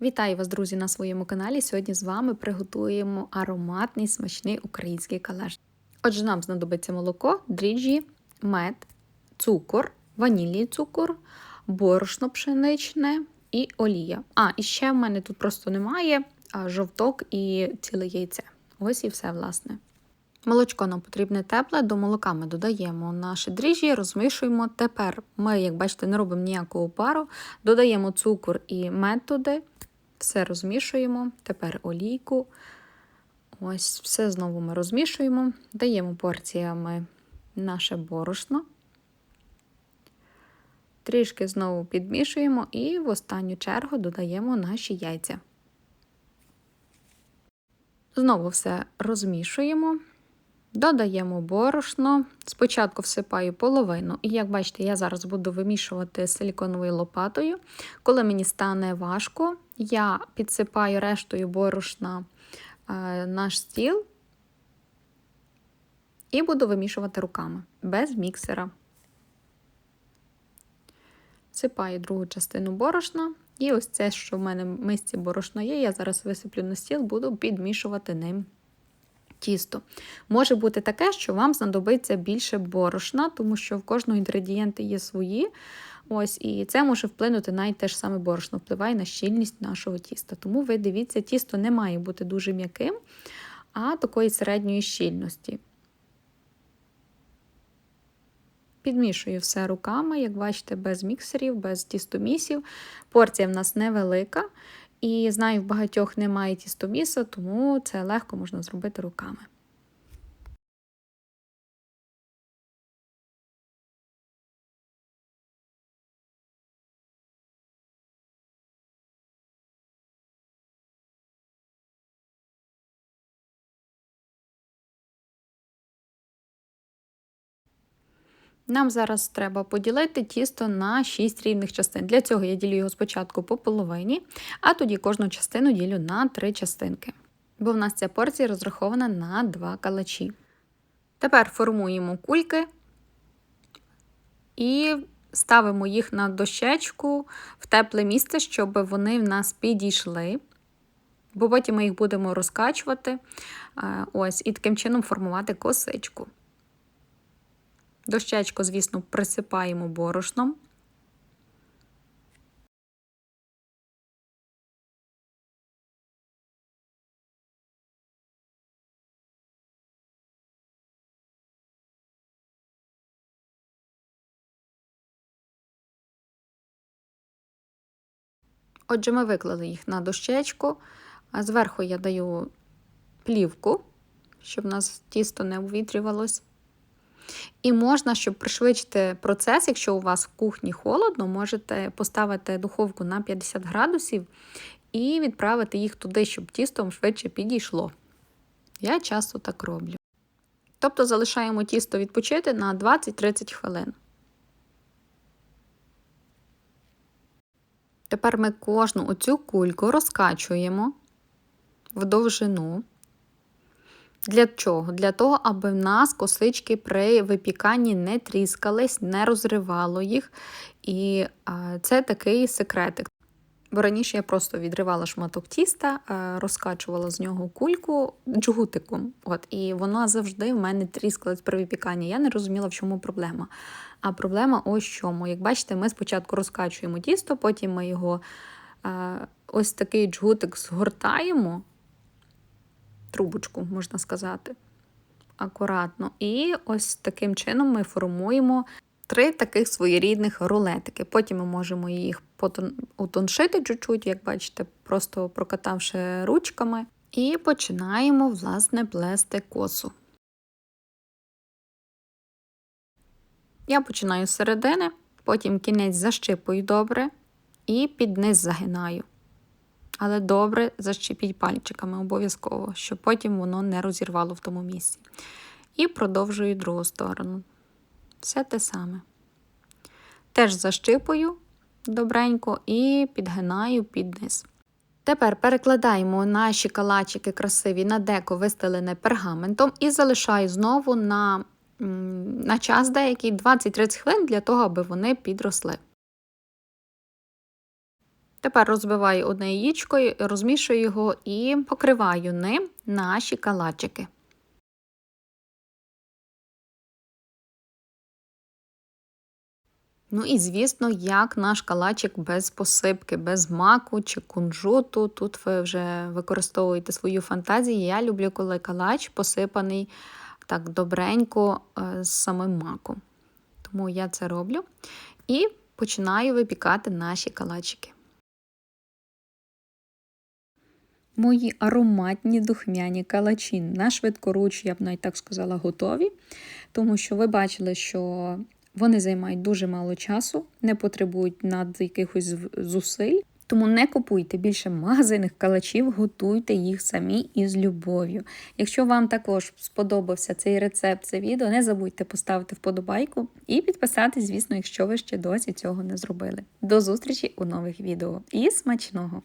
Вітаю вас, друзі, на своєму каналі. Сьогодні з вами приготуємо ароматний смачний український калаш. Отже, нам знадобиться молоко, дріжджі, мед, цукор, ванільний цукор, борошно пшеничне і олія. А, і ще в мене тут просто немає жовток і ціле яйце. Ось і все, власне. Молочко нам потрібне тепле, до молока ми додаємо наші дріжджі, розмішуємо. Тепер ми, як бачите, не робимо ніякого пару, додаємо цукор і мед туди, все розмішуємо. Тепер олійку. Ось все знову ми розмішуємо, даємо порціями наше борошно. Трішки знову підмішуємо і в останню чергу додаємо наші яйця. Знову все розмішуємо. Додаємо борошно. Спочатку всипаю половину, і, як бачите, я зараз буду вимішувати силіконовою лопатою. Коли мені стане важко, я підсипаю рештою борошна е, наш стіл і буду вимішувати руками без міксера. Всипаю другу частину борошна. І ось це, що в мене в мисці борошно є, я зараз висиплю на стіл, буду підмішувати ним тісто. Може бути таке, що вам знадобиться більше борошна, тому що в кожного інгредієнти є свої. Ось, І це може вплинути навіть те ж саме борошно, впливає на щільність нашого тіста. Тому ви дивіться, тісто не має бути дуже м'яким, а такої середньої щільності. Підмішую все руками, як бачите, без міксерів, без тістомісів. Порція в нас невелика. І знаю, в багатьох немає тістоміса, тому це легко можна зробити руками. Нам зараз треба поділити тісто на 6 рівних частин. Для цього я ділю його спочатку по половині, а тоді кожну частину ділю на 3 частинки. Бо в нас ця порція розрахована на 2 калачі. Тепер формуємо кульки і ставимо їх на дощечку в тепле місце, щоб вони в нас підійшли. Бо потім ми їх будемо розкачувати ось, і таким чином формувати косичку. Дощечко, звісно, присипаємо борошном. Отже, ми виклали їх на дощечку, а зверху я даю плівку, щоб у нас тісто не увітрювалось. І можна, щоб пришвидшити процес, якщо у вас в кухні холодно, можете поставити духовку на 50 градусів і відправити їх туди, щоб тісто швидше підійшло. Я часто так роблю. Тобто залишаємо тісто відпочити на 20-30 хвилин. Тепер ми кожну оцю кульку розкачуємо в довжину. Для чого? Для того, аби в нас косички при випіканні не тріскались, не розривало їх. І це такий секретик. Бо раніше я просто відривала шматок тіста, розкачувала з нього кульку джгутиком. От, І воно завжди в мене тріскалось при випіканні. Я не розуміла, в чому проблема. А проблема ось чому. Як бачите, ми спочатку розкачуємо тісто, потім ми його ось такий джгутик згортаємо трубочку, можна сказати. Акуратно. І ось таким чином ми формуємо три таких своєрідних рулетики. Потім ми можемо їх утоншити чуть-чуть, як бачите, просто прокатавши ручками. І починаємо, власне, плести косу. Я починаю з середини, потім кінець защипую добре і під низ загинаю. Але добре защепіть пальчиками обов'язково, щоб потім воно не розірвало в тому місці. І продовжую другу сторону. Все те саме. Теж защипую добренько і підгинаю під низ. Тепер перекладаємо наші калачики красиві на деко вистелене пергаментом і залишаю знову на, на час деякий 20-30 хвилин для того, аби вони підросли. Тепер розбиваю одне яєчко, розмішую його і покриваю ним наші калачики. Ну і, звісно, як наш калачик без посипки, без маку чи кунжуту. Тут ви вже використовуєте свою фантазію. Я люблю, коли калач посипаний так добренько е, з самим маком. Тому я це роблю. І починаю випікати наші калачики. Мої ароматні духмяні калачі на швидкоруч, я б навіть так сказала, готові. Тому що ви бачили, що вони займають дуже мало часу, не потребують над якихось зусиль. Тому не купуйте більше магазинних калачів, готуйте їх самі із любов'ю. Якщо вам також сподобався цей рецепт, це відео, не забудьте поставити вподобайку і підписатись, звісно, якщо ви ще досі цього не зробили. До зустрічі у нових відео і смачного!